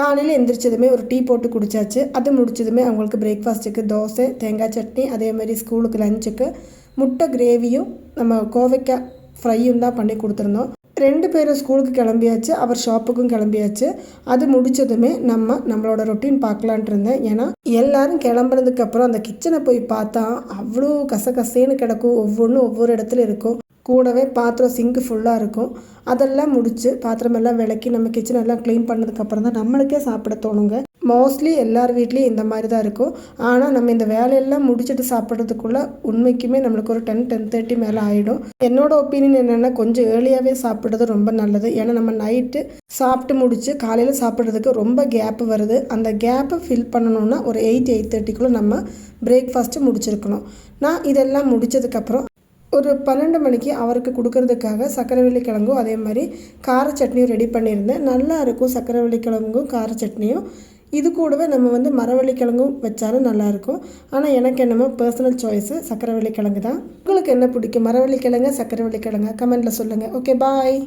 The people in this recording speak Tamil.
காலையில் எந்திரிச்சதுமே ஒரு டீ போட்டு குடித்தாச்சு அது முடிச்சதுமே அவங்களுக்கு பிரேக்ஃபாஸ்ட்டுக்கு தோசை தேங்காய் சட்னி அதே மாதிரி ஸ்கூலுக்கு லஞ்சுக்கு முட்டை கிரேவியும் நம்ம கோவைக்காய் ஃப்ரையும் தான் பண்ணி கொடுத்துருந்தோம். ரெண்டு பேரும் ஸ்கூலுக்கு கிளம்பியாச்சு அவர் ஷாப்புக்கும் கிளம்பியாச்சு. அது முடிச்சதுமே நம்ம நம்மளோட ரொட்டீன் பார்க்கலான்ட்டு இருந்தேன். ஏன்னா எல்லாரும் கிளம்புறதுக்கப்புறம் அந்த கிச்சனை போய் பார்த்தா அவ்வளோ கசகசேன்னு கிடக்கும். ஒவ்வொன்றும் ஒவ்வொரு இடத்துல இருக்கும். கூடவே பாத்திரம் சிங்கு ஃபுல்லாக இருக்கும். அதெல்லாம் முடித்து பாத்திரமெல்லாம் விளக்கி நம்ம கிச்சன் எல்லாம் க்ளீன் பண்ணதுக்கப்புறம் தான் நம்மளுக்கே சாப்பிட தோணுங்க. மோஸ்ட்லி எல்லார் வீட்லேயும் இந்த மாதிரி தான் இருக்கும். ஆனால் நம்ம இந்த வேலையெல்லாம் முடிச்சுட்டு சாப்பிட்றதுக்குள்ளே உண்மைக்குமே நம்மளுக்கு ஒரு டென் டென் தேர்ட்டி மேலே ஆகிடும் என்னோட ஒப்பீனியன் என்னென்னா கொஞ்சம் ஏர்லியாகவே சாப்பிட்றது ரொம்ப நல்லது. ஏன்னா நம்ம நைட்டு சாப்பிட்டு முடித்து காலையில் சாப்பிட்றதுக்கு ரொம்ப கேப்பு வருது. அந்த கேப்பை ஃபில் பண்ணணுன்னா ஒரு எயிட் எயிட் தேர்ட்டிக்குள்ளே நம்ம பிரேக்ஃபாஸ்ட்டு முடிச்சிருக்கணும். நான் இதெல்லாம் முடிச்சதுக்கப்புறம் ஒரு பன்னெண்டு மணிக்கு அவருக்கு கொடுக்கறதுக்காக சக்கரவள்ளி கிழங்கும் அதே மாதிரி கார சட்னியும் ரெடி பண்ணியிருந்தேன். நல்லா இருக்கும் சக்கரவள்ளி கிழங்கும் கார சட்னியும். இது கூடவே நம்ம வந்து மரவள்ளி கிழங்கும் வச்சாலும் நல்லாயிருக்கும் ஆனால் எனக்கு என்னமோ பர்சனல் சாய்ஸு சக்கரவள்ளி கிழங்கு தான். உங்களுக்கு என்ன பிடிக்கும்? மரவள்ளி கிழங்கு சக்கரவள்ளி கிழங்கு கமெண்ட்டில் சொல்லுங்கள் ஓகே பாய்